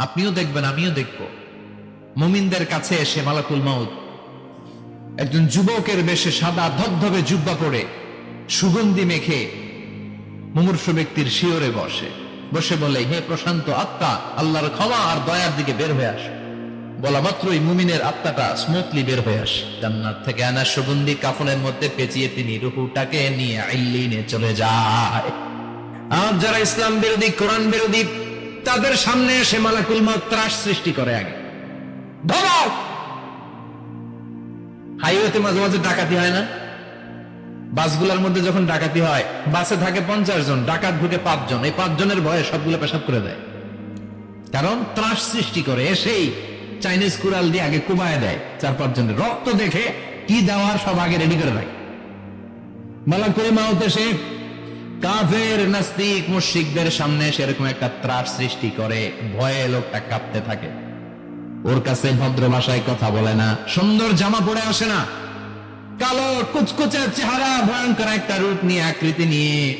আপনিও দেখবেন, আমিও দেখব। মুমিনদের কাছে এসে মালাকুল মাউত একজন যুবকের বেশে সাদা ধবধবে জুব্বা পরে সুগন্ধি মেখে মুমূর্ষ ব্যক্তির শিওরে বসে। বসে বলে, হে প্রশান্ত আত্মা, আল্লাহর ক্ষমা আর দয়ার দিকে বের হয়ে আসে। বলা মাত্রই মুমিনের আত্মাটা স্মুথলি বের হয়ে আসে। জান্নাত থেকে আনা সুগন্ধি কাফনের মধ্যে পেঁচিয়ে তিনি রুহুটাকে নিয়ে আইলিনে চলে যায়। আর যারা ইসলাম বিরোধী, কোরআন বিরোধী তাদের সামনে এসে মালাকুল মত ত্রাস সৃষ্টি করে আগে। ধমক! হাইওয়েতে মাঝে মাঝে ডাকাতি হয় না? বাসগুলোর মধ্যে যখন ডাকাতি হয়, বাসে থাকে পঞ্চাশ জন, ডাকাত ঢুকে পাঁচজন। এই পাঁচজনের ভয়ে সবগুলো পেশাব করে দেয়। কারণ ত্রাস সৃষ্টি করে, এসেই চাইনিজ কুড়াল দিয়ে আগে কুমায় দেয় চার পাঁচ জনের রক্ত দেখে কি দেওয়ার সব আগে রেডি করে রাখে। মালাকুলি মাউতে সে কাফের নাস্তিক মুশরিকদের সামনে সেরকম একটা ত্রাস সৃষ্টি করে, ভয়ে লোকটা কাঁপতে থাকে। ওর কাছে ভদ্র ভাষায় কথা বলে না, সুন্দর জামা পরে আসে না। কালো কুচকুচে চেহারা, ভয়ঙ্কর একটা রূপ নিয়ে আকৃতি নিয়ে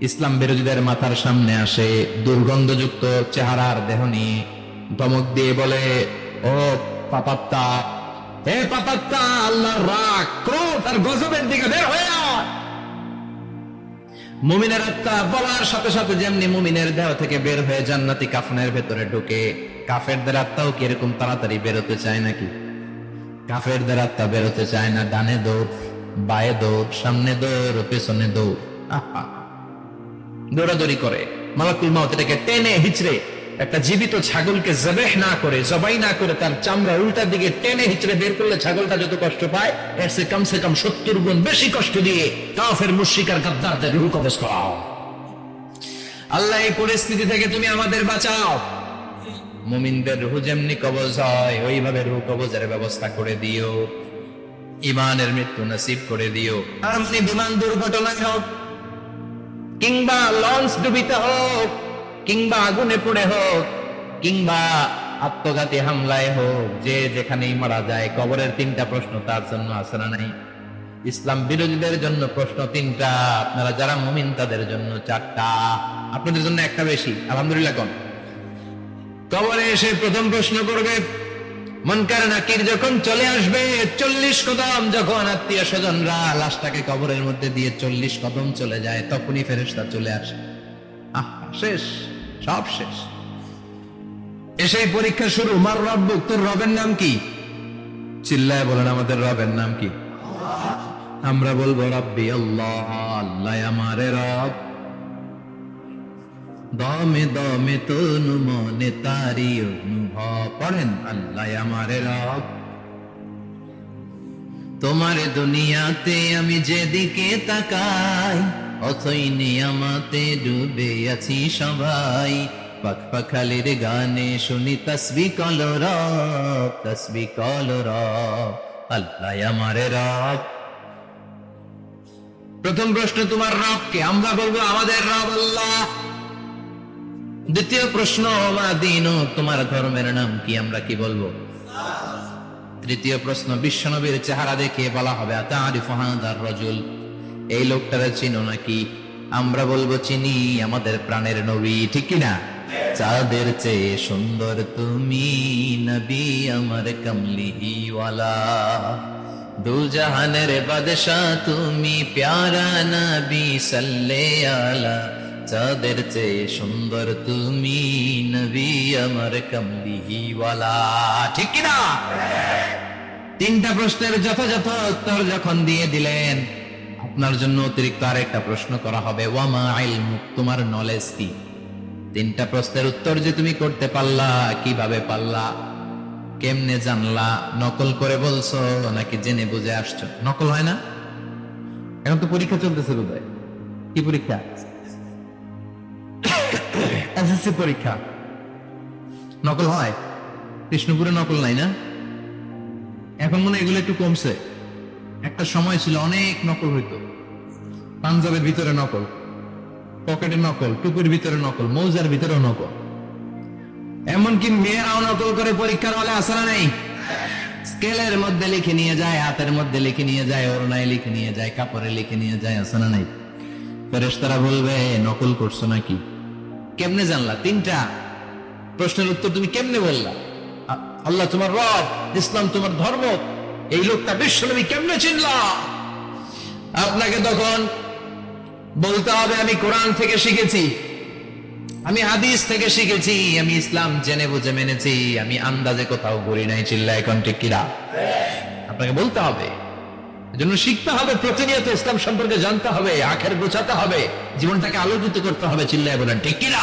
ইসলাম বিরোধীদের মাথার সামনে আসে, দুর্গন্ধযুক্ত চেহারার দেহ নিয়ে। ধমক দিয়ে বলে, ও পাপাত্তা, হে পাপাত্তা আল্লাহ রাগ, ক্রোধ আর গজবের দিকে বের হয়ে। মুমিনের আত্মা বলার সাথে সাথে যেমনি মুমিনের দেহ থেকে বের হয়ে জান্নাতি কাফনের ভেতরে ঢুকে, কাফেরদের আত্মাও কি এরকম তাড়াতাড়ি বেরোতে চায় নাকি? কাফেরদের আত্মা বেরোতে চায় না, ডানে দৌড়, বায়ে দৌড়, সামনে দৌড়, পেছনে দৌড়। আহা। দৌড়াদৌড়ি করে। মালাকুল মাউত এটাকে টেনে হিচড়ে একটা জীবিত ছাগলকে জবেহ না করে, জবাই না করে তার চামড়া উল্টার দিকে টেনে হিচড়ে বের করলে ছাগলটা যত কষ্ট পায়, এর সে কমসে কম সত্তর গুণ বেশি কষ্ট দিয়ে কাফের, মুশরিকার, গাদ্দারদের রুহ কবজ করাও। আল্লাহ, এই পরিস্থিতি থেকে তুমি আমাদের বাঁচাও। মুমিনদের রুহ যেমনি কবজ হয়, ওইভাবে রুহ কবজের ব্যবস্থা করে দিও। ইমানের মৃত্যু নসিব করে দিও। আপনি বিমান দুর্ঘটনায় হোক কিংবা লঞ্চ ডুবিতে হোক কিংবা আগুনে পড়ে হোক, কিংবা আত্মঘাতী হামলায় হোক, যে যেখানেই মারা যায়, কবরের তিনটা প্রশ্ন তার জন্য আসরা নাই? ইসলাম বিরোধীদের জন্য প্রশ্ন তিনটা, আপনারা যারা মুমিন, তাদের জন্য চারটা। আপনাদের জন্য একটা বেশি, আলহামদুলিল্লাহ কম। কবরে এসে প্রথম প্রশ্ন করবে মনকার নাকির যখন চলে আসবে, চল্লিশ কদম যখন আত্মীয় স্বজনরা লাশটাকে কবরের মধ্যে দিয়ে চল্লিশ কদম চলে যায়, তখনই ফেরেশতা চলে আসে। আহ, শেষ। সব শেষ। এসেই পরীক্ষা শুরু। মার রব তোর রবের নাম কি? চিল্লায় বলেন, আমাদের রবের নাম কি? আমরা বলব, রব্বি আল্লাহ আল্লাহ আমারে রব। দমে দমে তনু মনে তারি অনুভব পড়েন আল্লাহ আমারে রব। তোমার দুনিয়াতে আমি যেদিকে তাকাই অথই নিয়ামাতে ডুবে আছি সবাই। পাখ পাখালির গানে শুনি তসবি কল রব, তসবি কল রব। আল্লাহ আমারে রব। প্রথম প্রশ্ন, তোমার রবকে আমরা বলব আমাদের রব আল্লাহ। দ্বিতীয় প্রশ্ন মা দিন, তোমার ধর্মের নাম কি আমরা কি বলব? তৃতীয় প্রশ্ন, বিশ্বনবীর চেহারা দেখে বলা হবে, আতারিফ হাদার রজুল। এই লোকটারে চিনো নাকি? আমরা বলব চিনি আমাদের প্রাণের নবী, ঠিক না চাঁদের চেয়ে সুন্দর তুমি নবী আমার কমলিওয়ালা। দু জাহানের বাদশাহ তুমি প্যারা নবী সাল্লে আলা চাঁদের চেয়ে সুন্দর তুমি নবী আমার কমলিওয়ালা, ঠিক কি না তিনটা প্রশ্নের যথাযথ উত্তর যখন দিয়ে দিলেন আপনার জন্য অতিরিক্ত আরেকটা প্রশ্ন করা হবে, ওয়ামা ইলমুক? তোমার নলেজ কি? তিনটা প্রশ্নের উত্তর যে তুমি করতে পারলা, কীভাবে পারলা, কেমনে জানলা, নকল করে বলছো নাকি জেনে বুঝে আসছো? নকল হয় না? এখন তো পরীক্ষা চলতেছে বোধহয়। কি পরীক্ষা? এসএসসি পরীক্ষা। নকল হয়? কৃষ্ণপুরে নকল নাই না? এখন মনে এগুলো একটু কমছে। একটা সময় ছিল অনেক নকল হইতো। পাঞ্জাবের ভিতরে নকল, পকেটে নকল, টুপির ভিতরে নকল, মৌজার ভিতরেও নকল। এমনকি মেয়েরাও নকল করে পরীক্ষার হলে আসা নেই? স্কেলের মধ্যে লিখে নিয়ে যায়, হাতের মধ্যে লিখে নিয়ে যায় ওরনায় লিখে নিয়ে যায়, কাপড়ে লিখে নিয়ে যায়, আসা নাই? ফেরেশতারা বলবে, নকল করছ নাকি? কেমনে জানলা? তিনটা। প্রশ্নের উত্তর তুমি কেমনে বললা? আল্লাহ তোমার রব, ইসলাম তোমার ধর্ম এই লোকটা বিশ্বনবী কেমনে চিনলা? আপনাকে তখন বলতে হবে, আমি কোরআন থেকে শিখেছি, আমি হাদিস থেকে শিখেছি, আমি ইসলাম জেনে বুঝে মেনেছি, আমি আন্দাজে কোথাও ঘুরি নাই চিল্লা এখন ঠিক কিরা আপনাকে বলতে হবে, এজন্য শিখতে হবে, প্রতিনিয়ত ইসলাম সম্পর্কে জানতে হবে, আখের গোছাতে হবে, জীবনটাকে আলোকিত করতে হবে, চিল্লায় বলেন, ঠিক কিনা?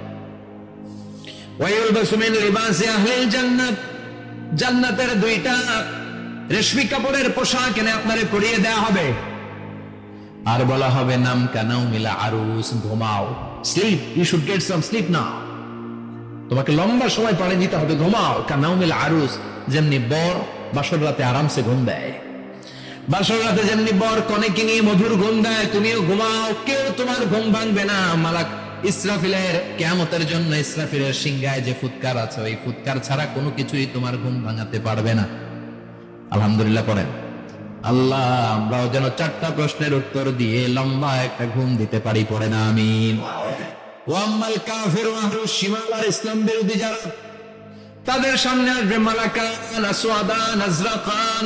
জান্নাতের দুইটা রেশমি কাপড়ের পোশাক এনে আপনারে পরিয়ে দেয়া হবে। আর বলা হবে, নাম কানাও মিলা আরুস, ঘুমাও। Sleep you should get some sleep না তোমাকে লম্বা সময় পাড়ে নিতে হবে, ঘুমাও। কানাও মিলা আরুস, যেমনি বর বাসর রাতে আরামসে ঘুম দেয়। বাসর রাতে যেমনি বর কনেকে নিয়ে মধুর ঘুম দেয়, তুমিও ঘুমাও। কেউ তোমার ঘুম ভাঙবে না, মালাক ইসরাফিলের কেয়ামতের জন্য ইসরাফিলের সিংহায় যে ফুৎকার আছে, ওই ফুৎকার ছাড়া কোনো কিছুই তোমার ঘুম ভাঙাতে পারবে না। আলহামদুলিল্লাহ পড়েন। আল্লাহ, আমরাও যেন চারটা প্রশ্নের উত্তর দিয়ে লম্বা একটা ঘুম দিতে পারি পড়ে না আমিন ওয়াম্মাল কাফির ওয়াহরু শিমাল ইসলাম বিরোধী যারা, তাদের সামনে আসবে মালাকান, আসওয়াদান, আজরাকান।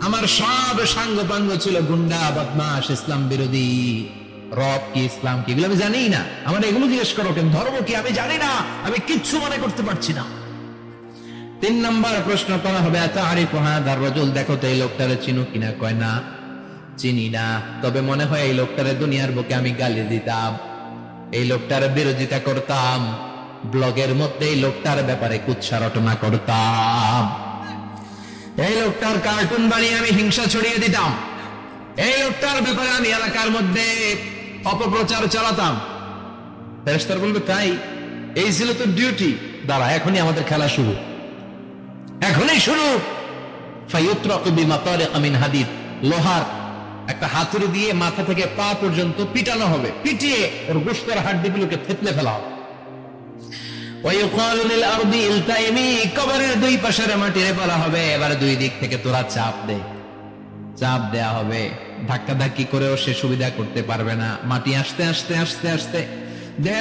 আমার সব সাঙ্গ পাঙ্গ ছিল গুন্ডা বদমাস ইসলাম বিরোধী। রব কি, ইসলাম কি, এগুলো আমি জানি না। আমার এগুলো জিজ্ঞেস করো কেন? ধর্ম কি? আমি জানি না। আমি কিচ্ছু মনে করতে পারছি না। তিন নাম্বার প্রশ্ন করা হবে, এত আরিফ হাদার রজুল? দেখো তো এই লোকটারে চিনো কিনা কয় না, চিনি না। তবে মনে হয় এই লোকটারে দুনিয়ার বুকে আমি গালি দিতাম। এই লোকটার বিরোধিতা করতাম। ব্লগের মধ্যে এই লোকটার ব্যাপারে কুৎসা রটনা করতাম। এই লোকটার কার্টুন বানিয়ে আমি হিংসা ছড়িয়ে দিতাম। এই লোকটার ব্যাপারে আমি এলাকার মধ্যে অপপ্রচার চালাতাম। ফেরেশতার বলবে, তাই? এই ছিল তো ডিউটি দাঁড়া, এখনই আমাদের খেলা শুরু। এখনই শুরু। ফাইয়ুত্রাকু বিমাতারিক মিন হাদিদ। লোহার একটা হাতুড়ি দিয়ে মাথা থেকে পা পর্যন্ত পিটানো হবে। পিটিয়ে ওর গোস্তের হাড্ডিগুলোকে থেতলে ফেলা হবে।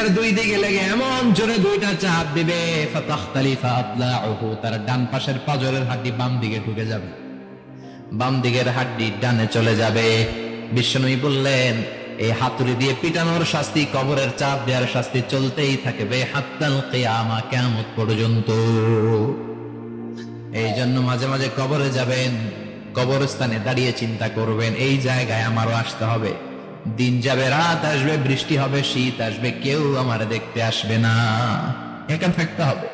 দুই দিক লেগে এমন জোরে দুইটা চাপ তার ডান পাশের পাজরের হাড্ডি বাম দিকে ঢুকে যাবে। বাম দিকের হাড্ডি ডানে চলে যাবে। বিশ্বনবী বললেন এই হাতুড়ি দিয়ে পিটানোর শাস্তি, কবরের চাপ দেওয়ার শাস্তি চলতেই থাকবে হাত্তাল কিয়ামা, কিয়ামত পর্যন্ত। এই জন্য মাঝে মাঝে কবরে যাবেন, কবরস্থানে দাঁড়িয়ে চিন্তা করবেন, এই জায়গায় আমারও আসতে হবে। দিন যাবে, রাত আসবে, বৃষ্টি হবে, শীত আসবে, কেউ আমার দেখতে আসবে না। একা থাকতে হবে।